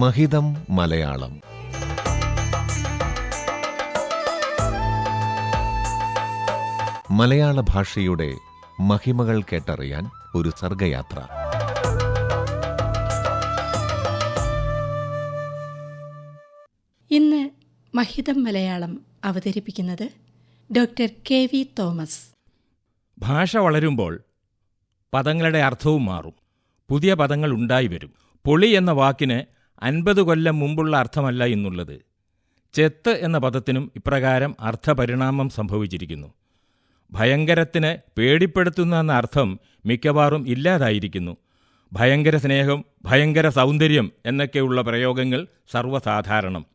മഹിതം മലയാളം. മലയാള ഭാഷയുടെ മഹിമകൾ കേട്ടറിയാൻ ഒരു സർഗയാത്ര. ഇന്ന് മഹിതം മലയാളം അവതരിപ്പിക്കുന്നത് ഡോക്ടർ കെ വി തോമസ്. ഭാഷ വളരുമ്പോൾ പദങ്ങളുടെ അർത്ഥവും മാറും. പുതിയ പദങ്ങൾ ഉണ്ടായി വരും. പൊളി എന്ന വാക്കിന് അൻപത് കൊല്ലം മുമ്പുള്ള അർത്ഥമല്ല എന്നുള്ളത്. ചെത്ത് എന്ന പദത്തിനും ഇപ്രകാരം അർത്ഥപരിണാമം സംഭവിച്ചിരിക്കുന്നു. ഭയങ്കരത്തിന് പേടിപ്പെടുത്തുന്ന എന്ന അർത്ഥം മിക്കവാറും ഇല്ലാതായിരിക്കുന്നു. ഭയങ്കര സ്നേഹം ഭയങ്കര സൗന്ദര്യം എന്നൊക്കെയുള്ള പ്രയോഗങ്ങൾ സർവസാധാരണം.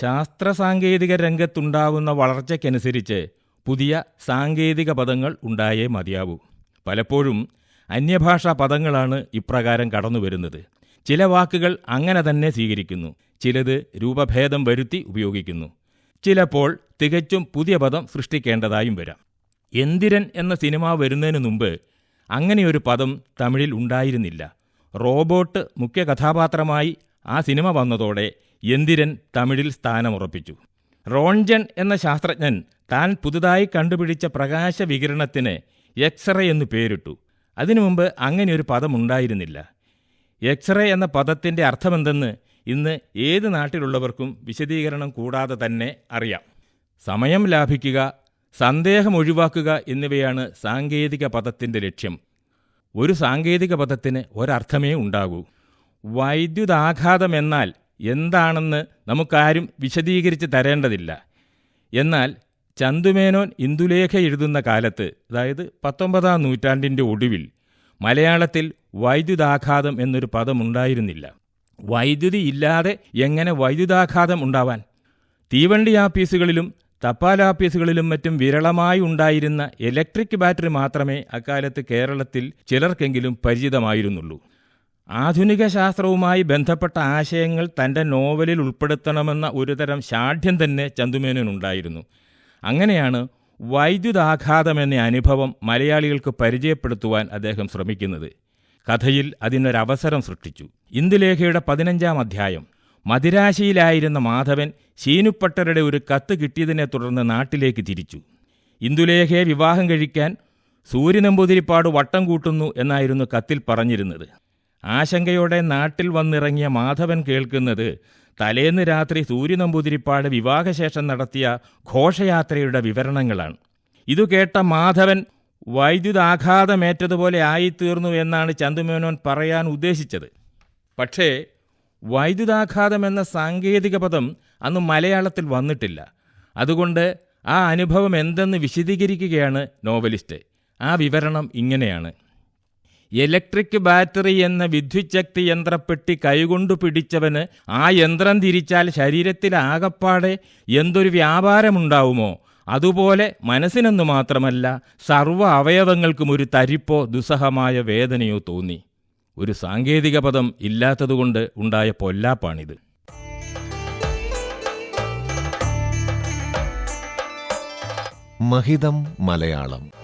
ശാസ്ത്ര സാങ്കേതിക രംഗത്തുണ്ടാവുന്ന വളർച്ചയ്ക്കനുസരിച്ച് പുതിയ സാങ്കേതിക പദങ്ങൾ ഉണ്ടായേ മതിയാവൂ. പലപ്പോഴും അന്യഭാഷാ പദങ്ങളാണ് ഇപ്രകാരം കടന്നുവരുന്നത്. ചില വാക്കുകൾ അങ്ങനെ തന്നെ സ്വീകരിക്കുന്നു. ചിലത് രൂപഭേദം വരുത്തി ഉപയോഗിക്കുന്നു. ചിലപ്പോൾ തികച്ചും പുതിയ പദം സൃഷ്ടിക്കേണ്ടതായും വരാം. എന്തിരൻ എന്ന സിനിമ വരുന്നതിന് മുമ്പ് അങ്ങനെയൊരു പദം തമിഴിൽ ഉണ്ടായിരുന്നില്ല. റോബോട്ട് മുഖ്യ കഥാപാത്രമായി ആ സിനിമ വന്നതോടെ എന്തിരൻ തമിഴിൽ സ്ഥാനമുറപ്പിച്ചു. റോൺജൻ എന്ന ശാസ്ത്രജ്ഞൻ താൻ പുതുതായി കണ്ടുപിടിച്ച പ്രകാശ വികിരണത്തിന് എക്സ്റേ എന്ന് പേരിട്ടു. അതിനു മുമ്പ് അങ്ങനെയൊരു പദമുണ്ടായിരുന്നില്ല എക്സ്റേ എന്ന പദത്തിന്റെ അർത്ഥമെന്തെന്ന് ഇന്ന് ഏത് നാട്ടിലുള്ളവർക്കും വിശദീകരണം കൂടാതെ തന്നെ അറിയാം. സമയം ലാഭിക്കുക സന്ദേഹം ഒഴിവാക്കുക എന്നിവയാണ് സാങ്കേതിക പദത്തിന്റെ ലക്ഷ്യം. ഒരു സാങ്കേതിക പദത്തിന് ഒരർത്ഥമേ ഉണ്ടാകൂ. വൈദ്യുതാഘാതം എന്നാൽ എന്താണെന്ന് നമുക്കാരും വിശദീകരിച്ച് തരേണ്ടതില്ല. എന്നാൽ ചന്തുമേനോൻ ഇന്ദുലേഖ എഴുതുന്ന കാലത്ത് അതായത് പത്തൊമ്പതാം നൂറ്റാണ്ടിന്റെ ഒടുവിൽ മലയാളത്തിൽ വൈദ്യുതാഘാതം എന്നൊരു പദമുണ്ടായിരുന്നില്ല. വൈദ്യുതി ഇല്ലാതെ എങ്ങനെ വൈദ്യുതാഘാതം ഉണ്ടാവാൻ? തീവണ്ടി ആപ്പീസുകളിലും തപാൽ ആപ്പീസുകളിലും മറ്റും വിരളമായി ഉണ്ടായിരുന്ന ഇലക്ട്രിക് ബാറ്ററി മാത്രമേ അക്കാലത്ത് കേരളത്തിൽ ചിലർക്കെങ്കിലും പരിചിതമായിരുന്നുള്ളൂ. ആധുനിക ശാസ്ത്രവുമായി ബന്ധപ്പെട്ട ആശയങ്ങൾ തന്റെ നോവലിൽ ഉൾപ്പെടുത്തണമെന്ന ഒരുതരം ശാഠ്യം തന്നെ ചന്തുമേനോനുണ്ടായിരുന്നു. അങ്ങനെയാണ് വൈദ്യുതാഘാതം എന്ന അനുഭവം മലയാളികൾക്ക് പരിചയപ്പെടുത്തുവാൻ അദ്ദേഹം ശ്രമിക്കുന്നത്. കഥയിൽ അതിനൊരവസരം സൃഷ്ടിച്ചു. ഇന്ദുലേഖയുടെ പതിനഞ്ചാം അധ്യായം. മദിരാശിയിലായിരുന്ന മാധവൻ ശീനുപ്പട്ടരുടെ ഒരു കത്ത് കിട്ടിയതിനെ തുടർന്ന് നാട്ടിലേക്ക് തിരിച്ചു. ഇന്ദുലേഖയെ വിവാഹം കഴിക്കാൻ സൂര്യനമ്പൂതിരിപ്പാട് വട്ടം കൂട്ടുന്നു എന്നായിരുന്നു കത്തിൽ പറഞ്ഞിരുന്നത്. ആശങ്കയോടെ നാട്ടിൽ വന്നിറങ്ങിയ മാധവൻ കേൾക്കുന്നത് തലേന്ന് രാത്രി സൂര്യനമ്പൂതിരിപ്പാട് വിവാഹശേഷം നടത്തിയ ഘോഷയാത്രയുടെ വിവരണങ്ങളാണ്. ഇതു കേട്ട മാധവൻ വൈദ്യുതാഘാതമേറ്റതുപോലെ ആയിത്തീർന്നു എന്നാണ് ചന്തുമേനോൻ പറയാൻ ഉദ്ദേശിച്ചത്. പക്ഷേ വൈദ്യുതാഘാതം എന്ന സാങ്കേതിക പദം അന്ന് മലയാളത്തിൽ വന്നിട്ടില്ല. അതുകൊണ്ട് ആ അനുഭവം എന്തെന്ന് വിശദീകരിക്കുകയാണ് നോവലിസ്റ്റ്. ആ വിവരണം ഇങ്ങനെയാണ്. ഇലക്ട്രിക് ബാറ്ററി എന്ന വിദ്യുച്ഛക്തി യന്ത്രപ്പെട്ടി കൈകൊണ്ടു പിടിച്ചവന് ആ യന്ത്രം തിരിച്ചാൽ ശരീരത്തിലാകപ്പാടെ എന്തൊരു വ്യാപാരമുണ്ടാവുമോ? അതുപോലെ മനസ്സിനെന്നു മാത്രമല്ല സർവ അവയവങ്ങൾക്കും ഒരു തരിപ്പോ ദുസ്സഹമായ വേദനയോ തോന്നി. ഒരു സാങ്കേതിക പദം ഇല്ലാത്തതുകൊണ്ട് ഉണ്ടായ പൊല്ലാപ്പാണിത്. മഹിതം മലയാളം